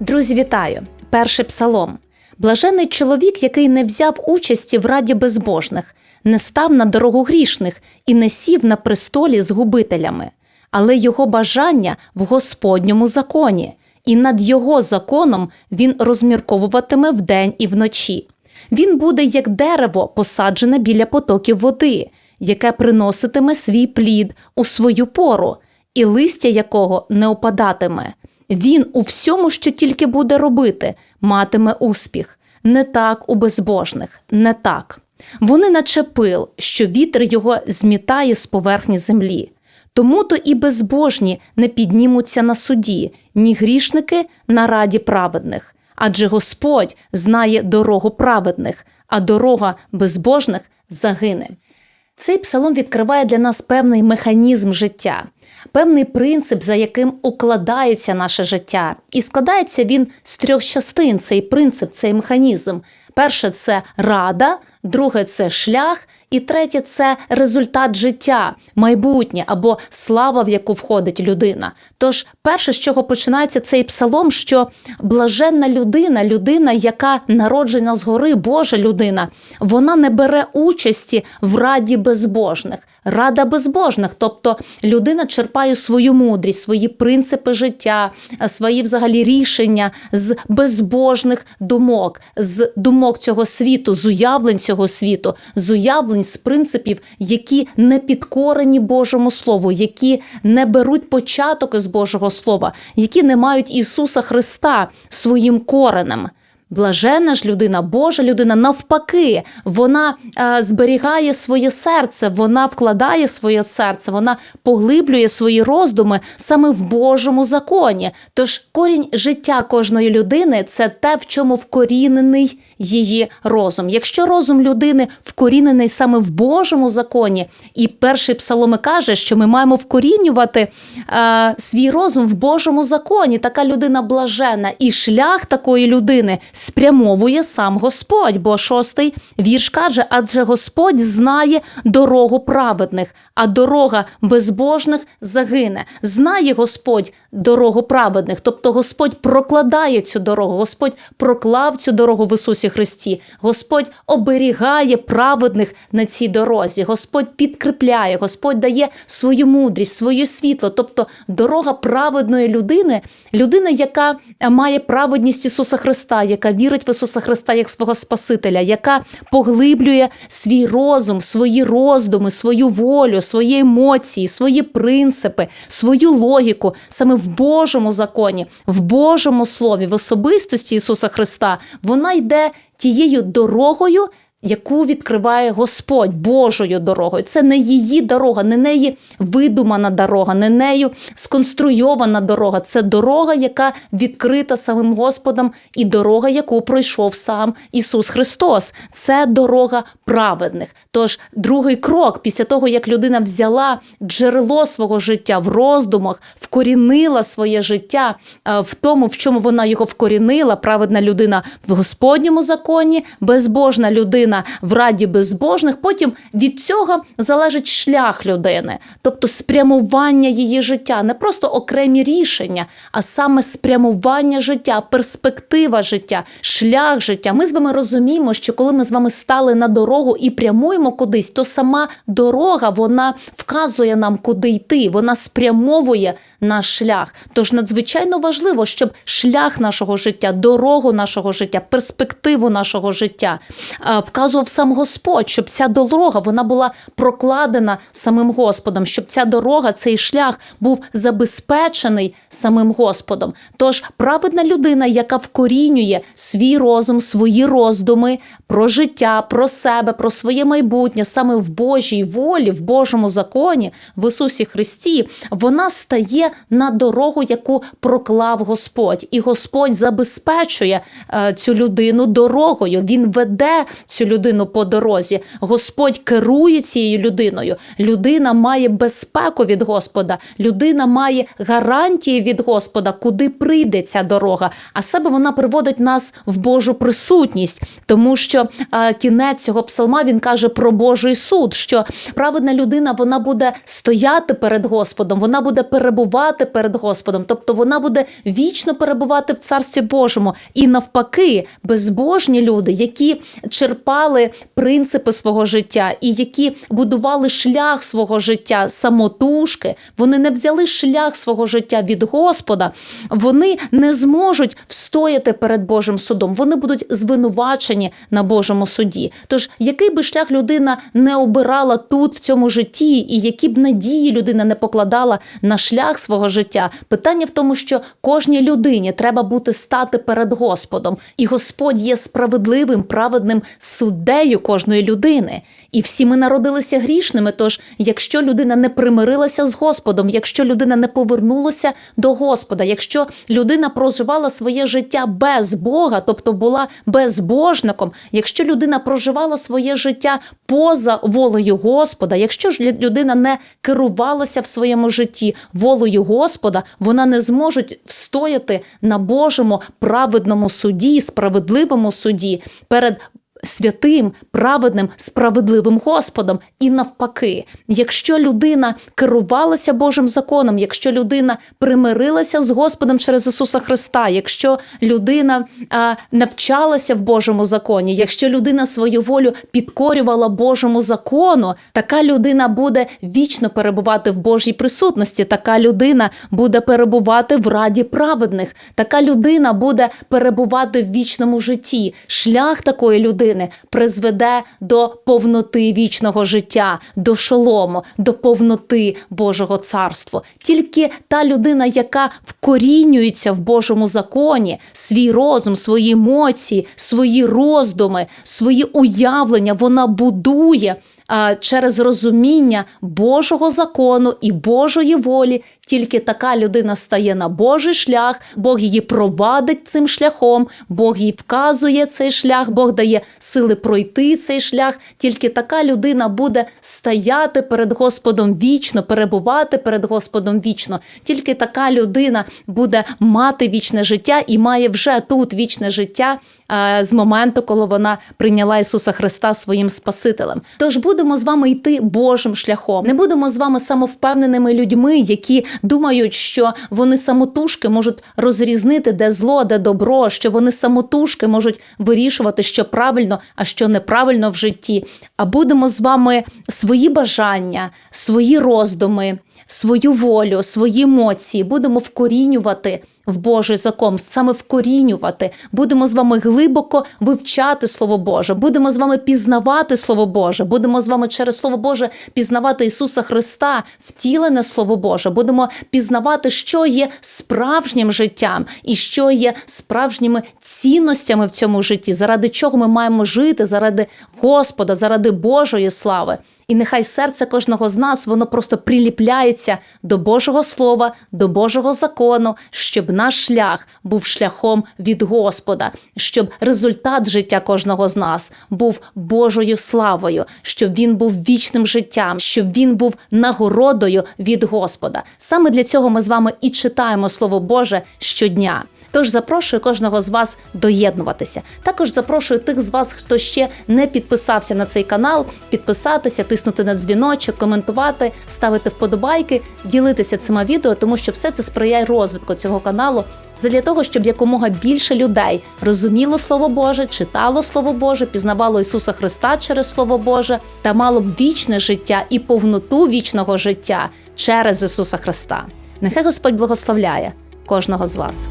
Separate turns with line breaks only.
Друзі, вітаю! Перший псалом. Блажений чоловік, який не взяв участі в раді безбожних, не став на дорогу грішних і не сів на престолі з губителями, але його бажання в Господньому законі, і над його законом він розмірковуватиме вдень і вночі. Він буде як дерево, посаджене біля потоків води, яке приноситиме свій плід у свою пору, і листя якого не опадатиме. Він у всьому, що тільки буде робити, матиме успіх. Не так у безбожних, не так. Вони наче пил, що вітер його змітає з поверхні землі. Тому то і безбожні не піднімуться на суді, ні грішники на раді праведних. Адже Господь знає дорогу праведних, а дорога безбожних загине. Цей псалом відкриває для нас певний механізм життя, певний принцип, за яким укладається наше життя. І складається він з трьох частин: цей принцип, цей механізм. Перше це рада, друге це шлях, і третє це результат життя, майбутнє або слава, в яку входить людина. Тож, перше, з чого починається цей псалом, що блаженна людина, людина, яка народжена згори, Божа людина, вона не бере участі в раді безбожних. Рада безбожних, тобто людина черпає свою мудрість, свої принципи життя, свої взагалі рішення з безбожних думок, з думок цього світу, з уявлень цього світу, з уявлень з принципів, які не підкорені Божому Слову, які не беруть початок із Божого Слова, які не мають Ісуса Христа своїм коренем. Блаженна ж людина, Божа людина, навпаки, вона е, зберігає своє серце, вона вкладає своє серце, вона поглиблює свої роздуми саме в Божому законі. Тож корінь життя кожної людини це те, в чому вкорінений її розум. Якщо розум людини вкорінений саме в Божому законі, і перший псалом каже, що ми маємо вкорінювати е, свій розум в Божому законі, така людина блажена, і шлях такої людини спрямовує сам Господь. Бо шостий вірш каже: адже Господь знає дорогу праведних, а дорога безбожних загине. Знає Господь дорогу праведних, тобто Господь прокладає цю дорогу, Господь проклав цю дорогу в Ісусі Христі. Господь оберігає праведних на цій дорозі. Господь підкріпляє, Господь дає свою мудрість, своє світло. Тобто дорога праведної людини, людина, яка має праведність Ісуса Христа, яка вірить в Ісуса Христа як свого Спасителя, яка поглиблює свій розум, свої роздуми, свою волю, свої емоції, свої принципи, свою логіку саме в Божому законі, в Божому слові, в особистості Ісуса Христа, вона йде тією дорогою. Яку відкриває Господь Божою дорогою. Це не її дорога, не неї видумана дорога, не нею сконструйована дорога. Це дорога, яка відкрита самим Господом, і дорога, яку пройшов сам Ісус Христос. Це дорога праведних. Тож другий крок, після того, як людина взяла джерело свого життя в роздумах, вкорінила своє життя е, в тому, в чому вона його вкорінила, праведна людина в Господньому законі, безбожна людина в раді безбожних. Потім від цього залежить шлях людини, тобто спрямування її життя, не просто окремі рішення, а саме спрямування життя, перспектива життя, шлях життя. Ми з вами розуміємо, що коли ми з вами стали на дорогу і прямуємо кудись, то сама дорога вона вказує нам, куди йти, вона спрямовує наш шлях. Тож надзвичайно важливо, щоб шлях нашого життя, дорогу нашого життя, перспективу нашого життя е, вказував сам Господь, щоб ця дорога вона була прокладена самим Господом, щоб ця дорога, цей шлях був забезпечений самим Господом. Тож праведна людина, яка вкорінює свій розум, свої роздуми про життя, про себе, про своє майбутнє, саме в Божій волі, в Божому законі, в Ісусі Христі, вона стає на дорогу, яку проклав Господь, і Господь забезпечує е, цю людину дорогою. Він веде цю людину по дорозі. Господь керує цією людиною. Людина має безпеку від Господа, людина має гарантії від Господа, куди прийде ця дорога. А себе вона приводить нас в Божу присутність, тому що е, кінець цього псалма він каже про Божий суд, що праведна людина вона буде стояти перед Господом, вона буде перебувати перед Господом, тобто вона буде вічно перебувати в Царстві Божому. І навпаки, безбожні люди, які черпали принципи свого життя і які будували шлях свого життя самотужки, вони не взяли шлях свого життя від Господа, вони не зможуть встояти перед Божим судом. Вони будуть звинувачені на Божому суді. Тож, який би шлях людина не обирала тут, в цьому житті, і які б надії людина не покладала на шлях свого життя, питання в тому, що кожній людині треба бути стати перед Господом, і Господь є справедливим, праведним суддею кожної людини. І всі ми народилися грішними. Тож, якщо людина не примирилася з Господом, якщо людина не повернулася до Господа, якщо людина проживала своє життя без Бога, тобто була безбожником, якщо людина проживала своє життя поза волею Господа, якщо ж людина не керувалася в своєму житті волею Господа, вона не зможе встояти на Божому праведному суді, справедливому суді перед святим, праведним, справедливим Господом. І навпаки, якщо людина керувалася Божим законом, якщо людина примирилася з Господом через Ісуса Христа, якщо людина а, навчалася в Божому законі, якщо людина свою волю підкорювала Божому закону, така людина буде вічно перебувати в Божій присутності. Така людина буде перебувати в раді праведних. Така людина буде перебувати в вічному житті. Шлях такої людини призведе до повноти вічного життя, до шолому, до повноти Божого царства. Тільки та людина, яка вкорінюється в Божому законі, свій розум, свої емоції, свої роздуми, свої уявлення, вона будує через розуміння Божого закону і Божої волі. Тільки така людина стає на Божий шлях, Бог її провадить цим шляхом, Бог їй вказує цей шлях, Бог дає сили пройти цей шлях. Тільки така людина буде стояти перед Господом вічно, перебувати перед Господом вічно. Тільки така людина буде мати вічне життя і має вже тут вічне життя е, з моменту, коли вона прийняла Ісуса Христа своїм Спасителем. Тож будемо з вами йти Божим шляхом. Не будемо з вами самовпевненими людьми, які думають, що вони самотужки можуть розрізнити, де зло, де добро, що вони самотужки можуть вирішувати, що правильно, а що неправильно в житті. А будемо з вами свої бажання, свої роздуми, свою волю, свої емоції будемо вкорінювати в Божий закон, саме вкорінювати. Будемо з вами глибоко вивчати Слово Боже, будемо з вами пізнавати Слово Боже, будемо з вами через Слово Боже пізнавати Ісуса Христа, втілене Слово Боже. Будемо пізнавати, що є справжнім життям і що є справжніми цінностями в цьому житті, заради чого ми маємо жити, заради Господа, заради Божої слави. І нехай серце кожного з нас воно просто приліпляється до Божого Слова, до Божого закону, щоб наш шлях був шляхом від Господа, щоб результат життя кожного з нас був Божою славою, щоб він був вічним життям, щоб він був нагородою від Господа. Саме для цього ми з вами і читаємо Слово Боже щодня. Тож запрошую кожного з вас доєднуватися. Також запрошую тих з вас, хто ще не підписався на цей канал, підписатися, тиснути на дзвіночок, коментувати, ставити вподобайки, ділитися цими відео, тому що все це сприяє розвитку цього каналу. Задля того, щоб якомога більше людей розуміло Слово Боже, читало Слово Боже, пізнавало Ісуса Христа через Слово Боже та мало б вічне життя і повноту вічного життя через Ісуса Христа. Нехай Господь благословляє кожного з вас.